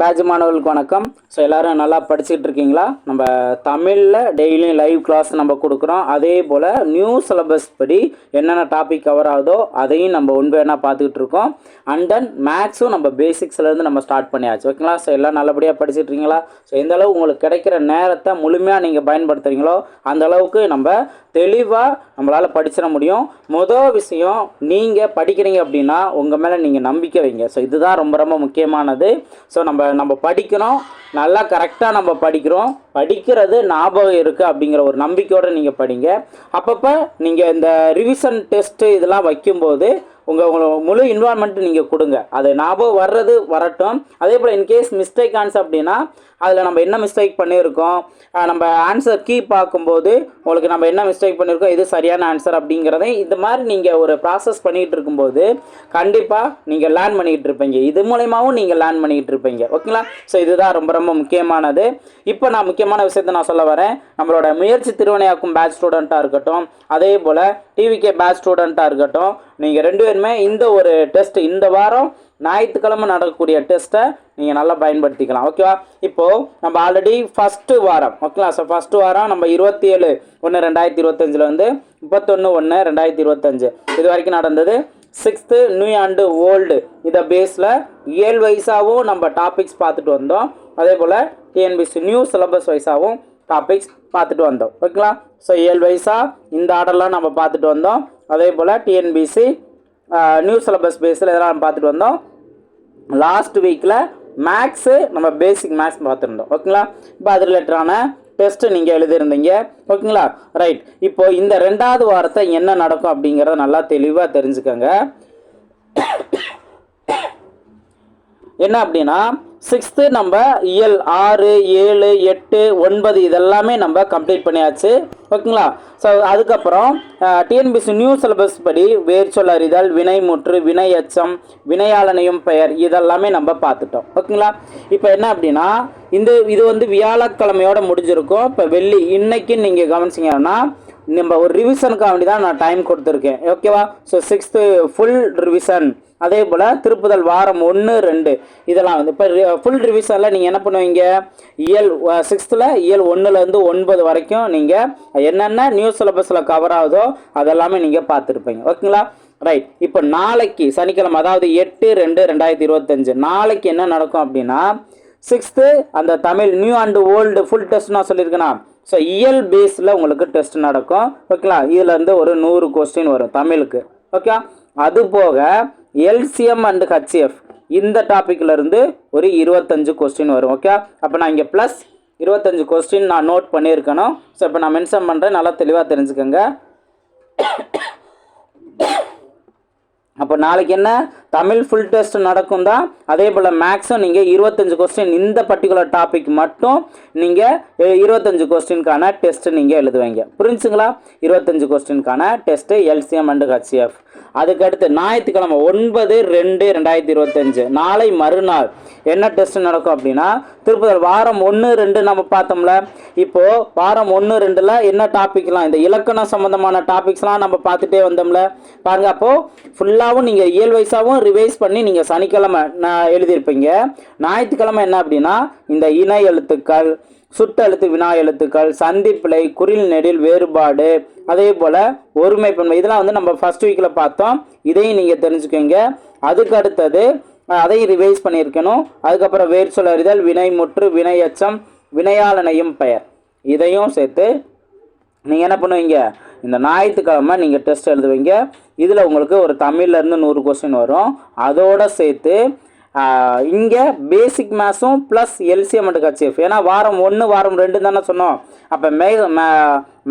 Batch மாணவர்களுக்கு வணக்கம். So எல்லோரும் நல்லா படிச்சுட்டு இருக்கீங்களா? நம்ம தமிழில் டெய்லியும் லைவ் கிளாஸ் நம்ம கொடுக்குறோம். அதே போல் நியூ சிலபஸ் படி என்னென்ன டாபிக் கவர் ஆகுதோ அதையும் நம்ம ஒன் வேணால் பார்த்துக்கிட்டு இருக்கோம். அண்ட் தென் மேக்ஸும் நம்ம பேசிக்ஸ்லேருந்து நம்ம ஸ்டார்ட் பண்ணியாச்சு. ஓகேங்களா ஸோ எல்லாம் நல்லபடியாக படிச்சுட்டு இருக்கீங்களா? ஸோ எந்தளவு உங்களுக்கு கிடைக்கிற நேரத்தை முழுமையாக நீங்கள் பயன்படுத்துகிறீங்களோ அந்த அளவுக்கு நம்ம தெளிவாக நம்மளால் படிச்சிட முடியும். மொதல் விஷயம் நீங்கள் படிக்கிறீங்க அப்படின்னா உங்கள் மேலே நீங்கள் நம்பிக்கை வைங்க. ஸோ இதுதான் ரொம்ப ரொம்ப முக்கியமானது. ஸோ நம்ம நம்ம படிக்கிறோம். நல்லா கரெக்டாக நம்ம படிக்கிறோம். படிக்கிறது ஞாபகம் இருக்குது அப்படிங்கிற ஒரு நம்பிக்கையோடு நீங்கள் படிங்க. அப்பப்போ நீங்கள் இந்த ரிவிஷன் டெஸ்ட்டு இதெல்லாம் வைக்கும்போது உங்கள் உங்களோட முழு இன்வால்மெண்ட் நீங்கள் கொடுங்க. அது ஞாபகம் வர்றது வரட்டும். அதே போல் இன்கேஸ் மிஸ்டேக் ஆன்சர் அப்படின்னா அதில் நம்ம என்ன மிஸ்டேக் பண்ணியிருக்கோம் நம்ம ஆன்சர் கீ பார்க்கும்போது உங்களுக்கு நம்ம என்ன மிஸ்டேக் பண்ணியிருக்கோம் இது சரியான ஆன்சர் அப்படிங்கிறதை இந்த மாதிரி நீங்கள் ஒரு ப்ராசஸ் பண்ணிகிட்டு இருக்கும்போது கண்டிப்பாக நீங்கள் லேர்ன் பண்ணிக்கிட்டு இருப்பீங்க. இது மூலயமாவும் நீங்கள் லேர்ன் பண்ணிக்கிட்டு இருப்பீங்க. ஓகேங்களா? ஸோ இதுதான் ரொம்ப ரொம்ப முக்கியமானது. இப்போ நான் முக்கியமான விஷயத்தை நான் சொல்ல வரேன். நம்மளோட முயற்சி திருவினையாக்கும் பேட்ச் ஸ்டூடெண்ட்டாக இருக்கட்டும் அதே போல் டிவிகே பேட்ச் ஸ்டூடெண்ட்டாக இருக்கட்டும் நீங்கள் ரெண்டு பேருமே இந்த ஒரு டெஸ்ட் இந்த வாரம் ஞாயிற்றுக்கிழமை நடக்கக்கூடிய டெஸ்ட்டை நீங்கள் நல்லா பயன்படுத்திக்கலாம். ஓகேவா இப்போது நம்ம ஆல்ரெடி ஃபஸ்ட்டு வாரம். ஓகேங்களா ஸோ ஃபஸ்ட்டு வாரம் நம்ம இருபத்தி ஏழு ஒன்று ரெண்டாயிரத்தி இருபத்தஞ்சில் வந்து முப்பத்தொன்று ஒன்று ரெண்டாயிரத்தி இருபத்தஞ்சு இது வரைக்கும் நடந்தது சிக்ஸ்த்து நியூ ஆண்டு ஓல்டு இதை பேஸில் ஏழு வயசாகவும் நம்ம டாபிக்ஸ் பார்த்துட்டு வந்தோம். அதே போல் டிஎன்பிசி நியூ சிலபஸ் வைஸாகவும் டாபிக்ஸ் பார்த்துட்டு வந்தோம். ஓகேங்களா? ஸோ ஏழு வயசாக இந்த ஆர்டர்லாம் நம்ம பார்த்துட்டு வந்தோம். அதே போல் டிஎன்பிசி நியூ சிலபஸ் பேஸில் இதெல்லாம் பார்த்துட்டு வந்தோம். லாஸ்ட் வீக்கில் மேக்ஸு நம்ம பேசிக் மேக்ஸ் பார்த்துருந்தோம். ஓகேங்களா? இப்போ அது ரிலேட்டடான டெஸ்ட்டு நீங்கள் எழுதியிருந்தீங்க. ஓகேங்களா? ரைட் இப்போ இந்த ரெண்டாவது வாரத்தை என்ன நடக்கும் அப்படிங்கிறத நல்லா தெளிவாக தெரிஞ்சுக்கோங்க. என்ன அப்படின்னா சிக்ஸ்த்து நம்ம இயல் ஆறு ஏழு எட்டு ஒன்பது இதெல்லாமே நம்ம கம்ப்ளீட் பண்ணியாச்சு. ஓகேங்களா? ஸோ அதுக்கப்புறம் டிஎன்பிசி நியூ சிலபஸ் படி வேர்ச்சொல் அறிதல் அறிதல் வினைமுற்று வினை எச்சம் வினையாளனையும் பெயர் இதெல்லாமே நம்ம பார்த்துட்டோம். ஓகேங்களா? இப்போ என்ன அப்படின்னா இந்த இது வந்து வியாழக்கிழமையோட முடிஞ்சிருக்கும். இப்போ வெள்ளி இன்னைக்கு நீங்கள் கவனிச்சிங்கன்னா நம்ம ஒரு ரிவிஷனுக்காக வேண்டி தான் நான் டைம் கொடுத்துருக்கேன். ஓகேவா? ஸோ சிக்ஸ்த்து ஃபுல் ரிவிஷன் அதே போல் திருப்புதல் வாரம் ஒன்று ரெண்டு. இதெல்லாம் வந்து இப்போ ஃபுல் ரிவிஷனில் நீங்கள் என்ன பண்ணுவீங்க? இயல் சிக்ஸ்த்தில் இயல் ஒன்றுலேருந்து ஒன்பது வரைக்கும் நீங்கள் என்னென்ன நியூ சிலபஸில் கவர் ஆகுதோ அதெல்லாமே நீங்கள் பார்த்துருப்பீங்க. ஓகேங்களா? ரைட் இப்போ நாளைக்கு சனிக்கிழமை அதாவது எட்டு ரெண்டு ரெண்டாயிரத்தி இருபத்தஞ்சு. நாளைக்கு என்ன நடக்கும் அப்படின்னா சிக்ஸ்த்து அந்த Tamil new and old full test நான் சொல்லியிருக்கேனா? ஸோ இயல் பேஸில் உங்களுக்கு டெஸ்ட் நடக்கும். ஓகேங்களா? இதுலேருந்து ஒரு நூறு கொஸ்டின் வரும் தமிழுக்கு. ஓகே அது போக எல்சிஎம் அண்டு ஹச்சிஎஃப் இந்த டாப்பிக்கில் இருந்து ஒரு இருபத்தஞ்சு கொஸ்டின் வரும் ஓகே அப்போ நான் இங்கே ப்ளஸ் இருபத்தஞ்சு கொஸ்டின் நான் நோட் பண்ணியிருக்கணும். ஸோ இப்போ நான் மென்ஷன் பண்ணுறேன் நல்லா தெளிவாக தெரிஞ்சுக்கோங்க. அப்போ நாளைக்கு என்ன? தமிழ் ஃபுல் டெஸ்ட் நடக்கும் தான். அதே போல் மேக்ஸும் நீங்கள் இருபத்தஞ்சு கொஸ்டின் இந்த பர்டிகுலர் டாபிக் மட்டும் நீங்கள் இருபத்தஞ்சு கொஸ்டினுக்கான டெஸ்ட்டு நீங்கள் எழுதுவீங்க. புரிஞ்சுங்களா? இருபத்தஞ்சு கொஸ்டினுக்கான டெஸ்ட்டு எல்சிஎம் அண்டு ஹச்சிஎஃப் அதுக்கடுத்து ஞாயிற்றுக்கிழமை ஒன்பது ரெண்டு ரெண்டாயிரத்தி இருபத்தஞ்சு. நாளை மறுநாள் என்ன டெஸ்ட் நடக்கும் அப்படின்னா திருப்பதி வாரம் ஒன்று ரெண்டு நம்ம பார்த்தோம்ல. இப்போது வாரம் ஒன்று ரெண்டில் என்ன டாபிக்லாம் இந்த இலக்கணம் சம்மந்தமான டாபிக்ஸ்லாம் நம்ம பார்த்துட்டே வந்தோம்ல. பாருங்கள் அப்போது ஃபுல்லாகவும் நீங்கள் இயல் வயசாகவும் ரிவைஸ் பண்ணி நீங்கள் சனிக்கிழமை நான் எழுதியிருப்பீங்க. ஞாயிற்றுக்கிழமை என்ன அப்படின்னா இந்த இணை எழுத்துக்கள் சுட்டெழுத்து வினா எழுத்துக்கள் சந்திப்பிழை குறில் நெடில் வேறுபாடு அதே போல் ஒருமைப்பன்மை இதெல்லாம் வந்து நம்ம ஃபர்ஸ்ட் வீக்கில் பார்த்தோம். இதையும் நீங்கள் தெரிஞ்சுக்கோங்க. அதுக்கு அடுத்தது அதையும் ரிவைஸ் பண்ணியிருக்கணும். அதுக்கப்புறம் வேர் சொல் வினை வினைமுற்று வினையச்சம் வினையாளனையும் பெயர். இதையும் சேர்த்து நீங்கள் என்ன பண்ணுவீங்க? இந்த ஞாயிற்றுக்கிழமை நீங்கள் டெஸ்ட் எழுதுவீங்க. இதில் உங்களுக்கு ஒரு தமிழ்லேருந்து நூறு கொஸ்டின் வரும். அதோடு சேர்த்து இங்கே பேசிக் மேத்ஸும் ப்ளஸ் எல்சிஎம் அண்ட் ஹச்சிஎஃப் ஏன்னா வாரம் ஒன்று வாரம் ரெண்டு தானே சொன்னோம். அப்போ மே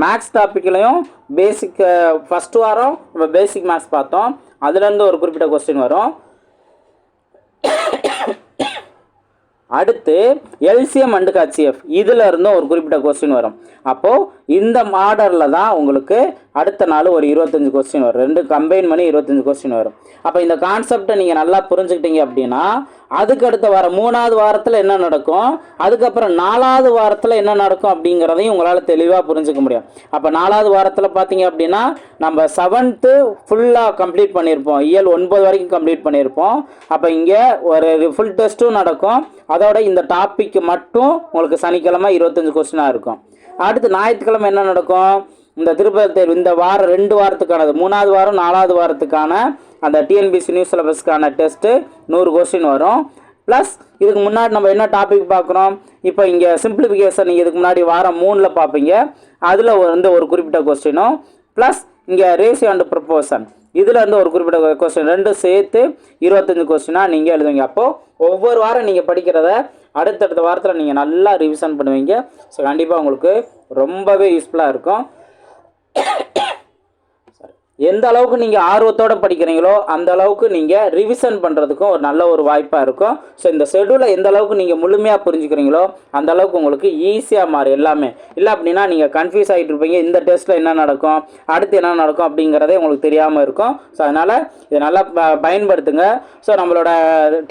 மேக்ஸ் டாப்பிக்லையும் பேசிக் ஃபஸ்ட் வாரம் நம்ம பேசிக் மேத்ஸ் பார்த்தோம். அதுலேருந்து ஒரு குறிப்பிட்ட கொஸ்டின் வரும். அடுத்து எல்சிஎம் அண்டு ஹச்சிஎஃப் இதில் இருந்தும் ஒரு குறிப்பிட்ட கொஸ்டின் வரும். அப்போது இந்த மாடலில் தான் உங்களுக்கு அடுத்த நாள் ஒரு இருபத்தஞ்சி கொஸ்டின் வரும். ரெண்டு கம்பைன் பண்ணி இருபத்தஞ்சி கொஸ்டின் வரும். அப்போ இந்த கான்செப்டை நீங்கள் நல்லா புரிஞ்சுக்கிட்டீங்க அப்படின்னா அதுக்கு அடுத்த வாரம் மூணாவது வாரத்தில் என்ன நடக்கும்? அதுக்கப்புறம் நாலாவது வாரத்தில் என்ன நடக்கும் அப்படிங்கிறதையும் உங்களால் தெளிவாக புரிஞ்சுக்க முடியும். அப்போ நாலாவது வாரத்தில் பார்த்தீங்க அப்படின்னா நம்ம செவன்த்து ஃபுல்லாக கம்ப்ளீட் பண்ணியிருப்போம் இயல் ஒன்பது வரைக்கும் கம்ப்ளீட் பண்ணியிருப்போம் அப்போ இங்கே ஒரு ஃபுல் டெஸ்ட்டும் நடக்கும். அது அதோட இந்த டாபிக் மட்டும் உங்களுக்கு சனிக்கிழமை இருபத்தஞ்சு கொஸ்டினாக இருக்கும். அடுத்து ஞாயிற்றுக்கிழமை என்ன நடக்கும்? இந்த திருப்பதி தேர்வு இந்த வாரம் ரெண்டு வாரத்துக்கானது. மூணாவது வாரம் நாலாவது வாரத்துக்கான அந்த டிஎன்பிசி நியூஸ் சிலபஸ்க்கான டெஸ்ட்டு நூறு கொஸ்டின் வரும். ப்ளஸ் இதுக்கு முன்னாடி நம்ம என்ன டாபிக் பார்க்குறோம்? இப்போ இங்கே சிம்பிளிஃபிகேஷன் நீங்கள் இதுக்கு முன்னாடி வாரம் மூணில் பார்ப்பீங்க. அதில் வந்து ஒரு குறிப்பிட்ட கொஸ்டினும் ப்ளஸ் இங்கே ரேஷியோ அண்ட் ப்ரப்போசன் இதில் இருந்து ஒரு குறிப்பிட்ட கொஸ்டின் ரெண்டும் சேர்த்து இருபத்தஞ்சு கொஸ்டினாக நீங்கள் எழுதுவீங்க. அப்போது ஒவ்வொரு வாரம் நீங்கள் படிக்கிறத அடுத்தடுத்த வாரத்தில் நீங்கள் நல்லா ரிவிஷன் பண்ணுவீங்க. ஸோ கண்டிப்பாக உங்களுக்கு ரொம்பவே யூஸ்ஃபுல்லாக இருக்கும். எந்த அளவுக்கு நீங்கள் ஆர்வத்தோடு படிக்கிறீங்களோ அந்த அளவுக்கு நீங்கள் ரிவிஷன் பண்ணுறதுக்கும் ஒரு நல்ல ஒரு வாய்ப்பாக இருக்கும். ஸோ இந்த ஷெடியூலை எந்த அளவுக்கு நீங்கள் முழுமையாக புரிஞ்சுக்கிறீங்களோ அந்த அளவுக்கு உங்களுக்கு ஈஸியாக மாறும் எல்லாமே. இல்லை அப்படின்னா நீங்கள் கன்ஃபியூஸ் ஆகிட்டு இருப்பீங்க. இந்த டெஸ்ட்டில் என்ன நடக்கும்? அடுத்து என்ன நடக்கும்? அப்படிங்கிறதே உங்களுக்கு தெரியாமல் இருக்கும். ஸோ அதனால் இதை நல்லா ப- பயன்படுத்துங்க. ஸோ நம்மளோட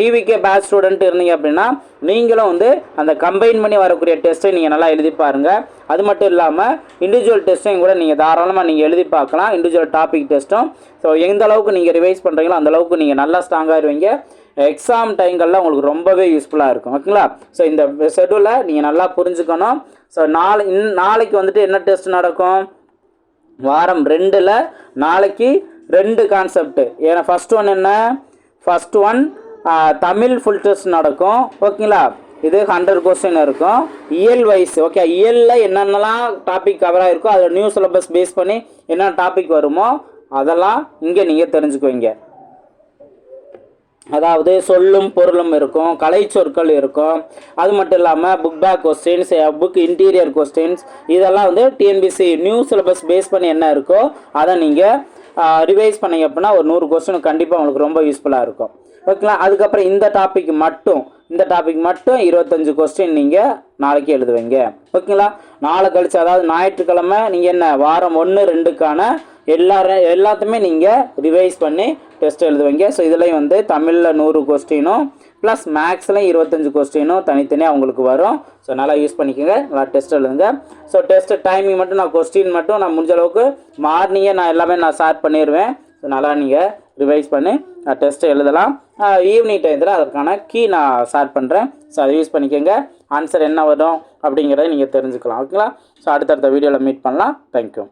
டிவிக்கே பேட்ச் ஸ்டூடெண்ட் இருந்தீங்க அப்படின்னா நீங்களும் வந்து அந்த கம்பைன் பண்ணி வரக்கூடிய டெஸ்ட்டை நீங்கள் நல்லா எழுதி பாருங்கள் அது மட்டும் இல்லாமல் இண்டிவிஜுவல் டெஸ்ட்டையும் கூட நீங்கள் தாராளமாக நீங்கள் எழுதி பார்க்கலாம். இண்டிவிஜுவல் டாபிக் டெஸ்ட்டும் ஸோ எந்த அளவுக்கு நீங்கள் ரிவைஸ் பண்ணுறீங்களோ அந்தளவுக்கு நீங்கள் நல்லா ஸ்ட்ராங்காக இருவீங்க. எக்ஸாம் டைங்களில் உங்களுக்கு ரொம்பவே யூஸ்ஃபுல்லாக இருக்கும். ஓகேங்களா ஸோ இந்த ஷெடியூலை நீங்கள் நல்லா புரிஞ்சுக்கணும். ஸோ நாளை இன் நாளைக்கு வந்துட்டு என்ன டெஸ்ட் நடக்கும்? வாரம் ரெண்டில் நாளைக்கு ரெண்டு கான்செப்ட்டு ஏன்னா ஃபர்ஸ்ட் ஒன் என்ன? First one Tamil full test நடக்கும். ஓகேங்களா இது ஹண்ட்ரட் கொஸ்டின் இருக்கும். இயல் வைஸ் ஓகே இயலில் என்னென்னலாம் டாபிக் கவர் ஆகிருக்கோ அதில் நியூ சிலபஸ் பேஸ் பண்ணி என்ன டாபிக் வருமோ அதெல்லாம் இங்கே நீங்கள் தெரிஞ்சுக்குவீங்க. அதாவது சொல்லும் பொருளும் இருக்கும் கலை சொற்கள் இருக்கும். அது மட்டும் இல்லாமல் book back questions book interior questions இதெல்லாம் வந்து டிஎன்பிசி நியூ சிலபஸ் பேஸ் பண்ணி என்ன இருக்கோ அதை நீங்கள் ரிவைஸ் பண்ணிங்க அப்படின்னா ஒரு நூறு கொஸ்டின் கண்டிப்பாக உங்களுக்கு ரொம்ப யூஸ்ஃபுல்லாக இருக்கும். ஓகேங்களா அதுக்கப்புறம் இந்த டாபிக் மட்டும் இந்த டாபிக் மட்டும் இருபத்தஞ்சு கொஸ்டின் நீங்கள் நாளைக்கு எழுதுவீங்க. ஓகேங்களா? நாளை கழிச்சு அதாவது ஞாயிற்றுக்கிழமை நீங்கள் என்ன வாரம் ஒன்று ரெண்டுக்கான எல்லாரும் எல்லாத்தையுமே நீங்கள் ரிவைஸ் பண்ணி டெஸ்ட் எழுதுவீங்க. ஸோ இதுலேயும் வந்து தமிழில் நூறு கொஸ்டினும் ப்ளஸ் மேக்ஸ்லையும் இருபத்தஞ்சு கொஸ்டினும் தனித்தனியாக உங்களுக்கு வரும். ஸோ நல்லா யூஸ் பண்ணிக்கோங்க. நல்லா டெஸ்ட் எழுதுங்க. ஸோ டெஸ்ட் டைமிங் மட்டும் நான் கொஸ்டின் மட்டும் நான் முடிஞ்ச அளவுக்கு மார்னிங்கே நான் எல்லாமே நான் ஸ்டார்ட் பண்ணிடுவேன் ஸோ நல்லா நீங்கள் ரிவைஸ் பண்ணி டெஸ்ட்டை எழுதலாம். ஈவினிங் டைத்தில் அதற்கான கீ நான் ஸ்டார்ட் பண்ணுறேன் ஸோ அதை யூஸ் பண்ணிக்கோங்க. ஆன்சர் என்ன வரும் அப்படிங்கிறத நீங்கள் தெரிஞ்சுக்கலாம். ஓகேங்களா ஸோ அடுத்தடுத்த வீடியோவில் மீட் பண்ணலாம். தேங்க்யூ